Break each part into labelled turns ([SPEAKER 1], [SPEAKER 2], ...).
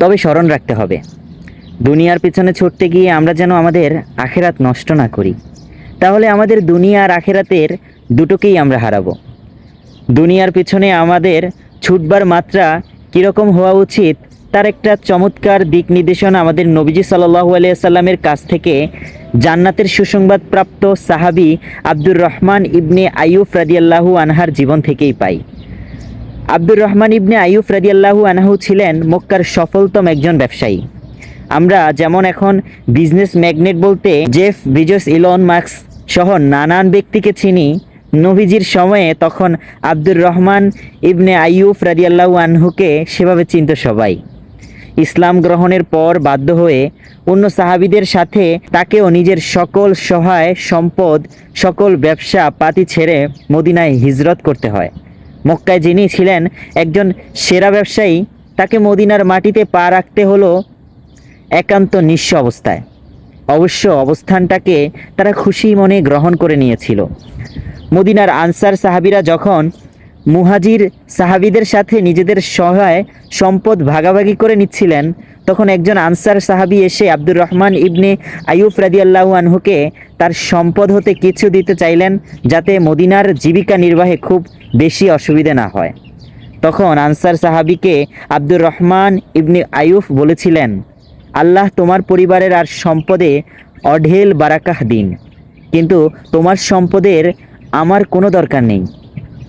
[SPEAKER 1] তবে স্মরণ রাখতে হবে। দুনিয়ার পিছনে ছুটতে গিয়ে আমরা যেন আমাদের আখেরাত নষ্ট না করি। তাহলে আমাদের দুনিয়া আর আখেরাতের দুটোকেই আমরা হারাবো। দুনিয়ার পিছনে আমাদের ছুটবার মাত্রা কীরকম হওয়া উচিত, তার একটা চমৎকার দিক নির্দেশনা আমাদের নবীজি সাল্লাহু আলিয়াল্লামের কাছ থেকে জান্নাতের সুসংবাদ প্রাপ্ত সাহাবি আব্দুর রহমান ইবনে আইয়ুফ রাদিয়াল্লাহু আনহার জীবন থেকেই পাই। আব্দুর রহমান ইবনে আইয়ুফ রাদিয়াল্লাহু আনহু ছিলেন মক্কার সফলতম একজন ব্যবসায়ী। আমরা যেমন এখন বিজনেস ম্যাগনেট বলতে জেফ বিজস ইলন মার্কস সহ নানান ব্যক্তিকে চিনি, নবীজির সময়ে তখন আব্দুর রহমান ইবনে আইয়ুফ রাদিয়াল্লাহু আনহুকে সেভাবে চিনত সবাই। ইসলাম গ্রহণের পর বাধ্য হয়ে অন্য সাহাবিদের সাথে তাকেও নিজের সকল সহায় সম্পদ, সকল ব্যবসা পাতি ছেড়ে মদিনায় হিজরত করতে হয়। মক্কায় যিনি ছিলেন একজন সেরা ব্যবসায়ী, তাকে মদিনার মাটিতে পা রাখতে হলো একান্ত নিঃস্ব অবস্থায়। অবশ্য অবস্থানটাকে তারা খুশি মনে গ্রহণ করে নিয়েছিল। মদিনার আনসার সাহাবিরা যখন মুহাজির সাহাবিদের সাথে নিজেদের সহায় সম্পদ ভাগাভাগি করে নিচ্ছিলেন। তখন একজন আনসার সাহাবি এসে আব্দুর রহমান ইবনে আইয়ুফ রাদিয়াল্লাহু আনহুকে তার সম্পদ হতে কিছু দিতে চাইলেন যাতে মদিনার জীবিকা নির্বাহে খুব বেশি অসুবিধে না হয়। তখন আনসার সাহাবিকে আব্দুর রহমান ইবনে আইয়ুফ বলেছিলেন, আল্লাহ তোমার পরিবারের আর সম্পদে অঢেল বারাকাহ দিন, কিন্তু তোমার সম্পদের আমার কোনো দরকার নেই।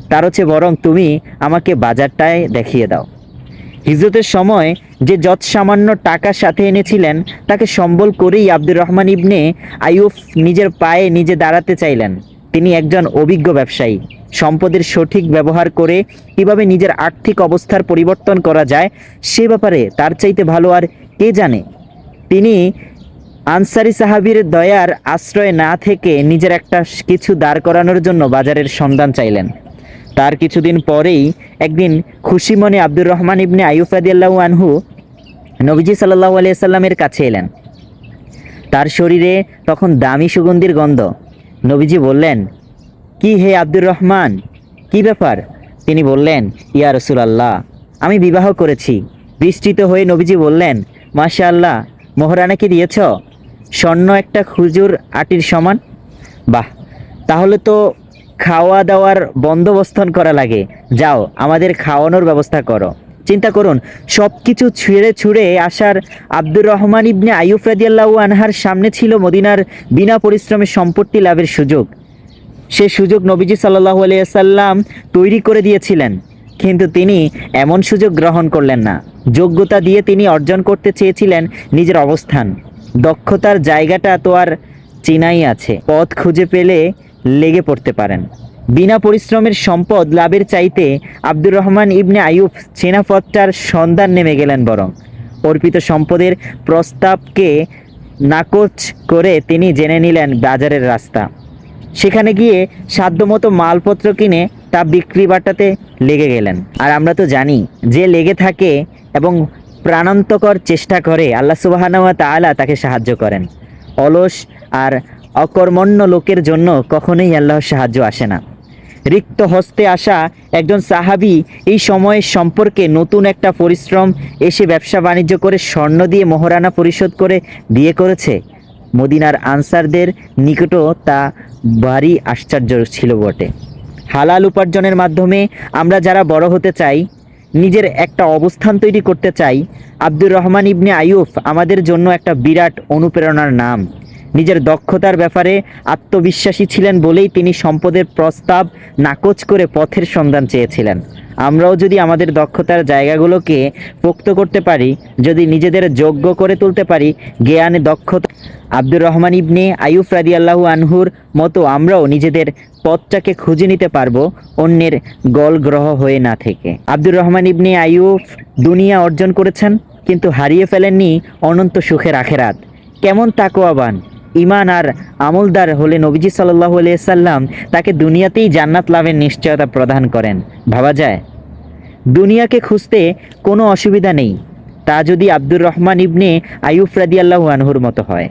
[SPEAKER 1] তার হচ্ছে বরং তুমি আমাকে বাজারটায় দেখিয়ে দাও। হিজরতের সময় যে যত সামান্য টাকা সাথে এনেছিলেন, তাকে সম্বল করেই আব্দুর রহমান ইবনে আইয়ুফ নিজের পায়ে নিজে দাঁড়াতে চাইলেন। তিনি একজন অভিজ্ঞ ব্যবসায়ী। সম্পদের সঠিক ব্যবহার করে কীভাবে নিজের আর্থিক অবস্থার পরিবর্তন করা যায়, সে ব্যাপারে তার চাইতে ভালো আর কে জানে? তিনি আনসারি সাহাবির দয়ার আশ্রয় না থেকে নিজের একটা কিছু দাঁড় করানোর জন্য বাজারের সন্ধান চাইলেন। তার কিছুদিন পরেই একদিন খুশি মনে আব্দুর রহমান ইবনে আইয়ুফ রাদিয়াল্লাহু আনহু নবীজি সাল্লাহ আলিয়া সাল্লামের কাছে এলেন। তার শরীরে তখন দামি সুগন্ধির গন্ধ। নবীজি বললেন, কি হে আব্দুর রহমান? কি ব্যাপার? তিনি বললেন, ইয়া রসুল আল্লাহ আমি বিবাহ করেছি। বিস্তৃত হয়ে নবীজি বললেন মাশা আল্লাহ মোহরানা কি দিয়েছ? স্বর্ণ একটা খুজুর আটির সমান? বাহ, তাহলে তো খাওয়া দাওয়ার বন্দোবস্তন করা লাগে। যাও, আমাদের খাওয়ানোর ব্যবস্থা করো। চিন্তা করুন সব কিছু ছুঁড়ে ছুঁড়ে আসার আব্দুর রহমান ইবনে আইয়ুফ রাদিয়াল্লাহু আনহার সামনে ছিল মদিনার বিনা পরিশ্রমে সম্পত্তি লাভের সুযোগ। সে সুযোগ নবীজি সাল্লাহ আলিয়াল্লাম তৈরি করে দিয়েছিলেন। কিন্তু তিনি এমন সুযোগ গ্রহণ করলেন না। যোগ্যতা দিয়ে তিনি অর্জন করতে চেয়েছিলেন নিজের অবস্থান। দক্ষতার জায়গাটা তো আর চেনাই আছে। পথ খুঁজে পেলে লেগে পড়তে পারেন। বিনা পরিশ্রমের সম্পদ লাভের চাইতে আব্দুর রহমান ইবনে আইয়ুব চেনা পথটার সন্ধান নেমে গেলেন বরং। অর্পিত সম্পদের প্রস্তাবকে নাকচ করে তিনি জেনে নিলেন বাজারের রাস্তা। সেখানে গিয়ে সাধ্যমতো মালপত্র কিনে তা বিক্রি বাটাতে লেগে গেলেন। আর আমরা তো জানি, যে লেগে থাকে এবং প্রাণান্তকর চেষ্টা করে, আল্লাহ সুবাহানুয়া তাআলা তাকে সাহায্য করেন। অলস আর অকর্মণ্য লোকের জন্য কখনোই আল্লাহর সাহায্য আসে না। রিক্ত হস্তে আসা একজন সাহাবি এই সময়ের সম্পর্কে নতুন একটা পরিশ্রম এসে ব্যবসা বাণিজ্য করে স্বর্ণ দিয়ে মোহরানা পরিশোধ করে বিয়ে করেছে। মদিনার আনসারদের নিকটও তা ভারী আশ্চর্য ছিল বটে। হালাল উপার্জনের মাধ্যমে আমরা যারা বড় হতে চাই, নিজের একটা অবস্থান তৈরি করতে চাই, আব্দুর রহমান ইবনে আইয়ুফ আমাদের জন্য একটা বিরাট অনুপ্রেরণার নাম। নিজের দক্ষতার ব্যাপারে আত্মবিশ্বাসী ছিলেন বলেই তিনি সম্পদের প্রস্তাব নাকচ করে পথের সন্ধান চেয়েছিলেন। আমরাও যদি আমাদের দক্ষতার জায়গাগুলোকে পোক্ত করতে পারি, যদি নিজেদের যোগ্য করে তুলতে পারি, জ্ঞানে, দক্ষতা, আব্দুর রহমান ইবনে আয়ুফ রাদি আল্লাহু আনহুর মতো আমরাও নিজেদের পথটাকে খুঁজে নিতে পারব অন্যের গল গ্রহ হয়ে না থেকে। আব্দুর রহমান ইবনে আয়ুফ দুনিয়া অর্জন করেছেন, কিন্তু হারিয়ে ফেলেননি অনন্ত সুখের আখেরাত। কেমন তাকোয়াবান ইমান আর আমলদার হলে নবীজি সাল্লাহ সাল্লাম তাকে দুনিয়াতেই জান্নাত লাভের নিশ্চয়তা প্রদান করেন। ভাবা যায়? দুনিয়াকে খুঁজতে কোনো অসুবিধা নেই। তা যদি আব্দুর রহমান ইবনে আয়ুফ রাদিয়াল্লাহু আনহুর মতো হয়।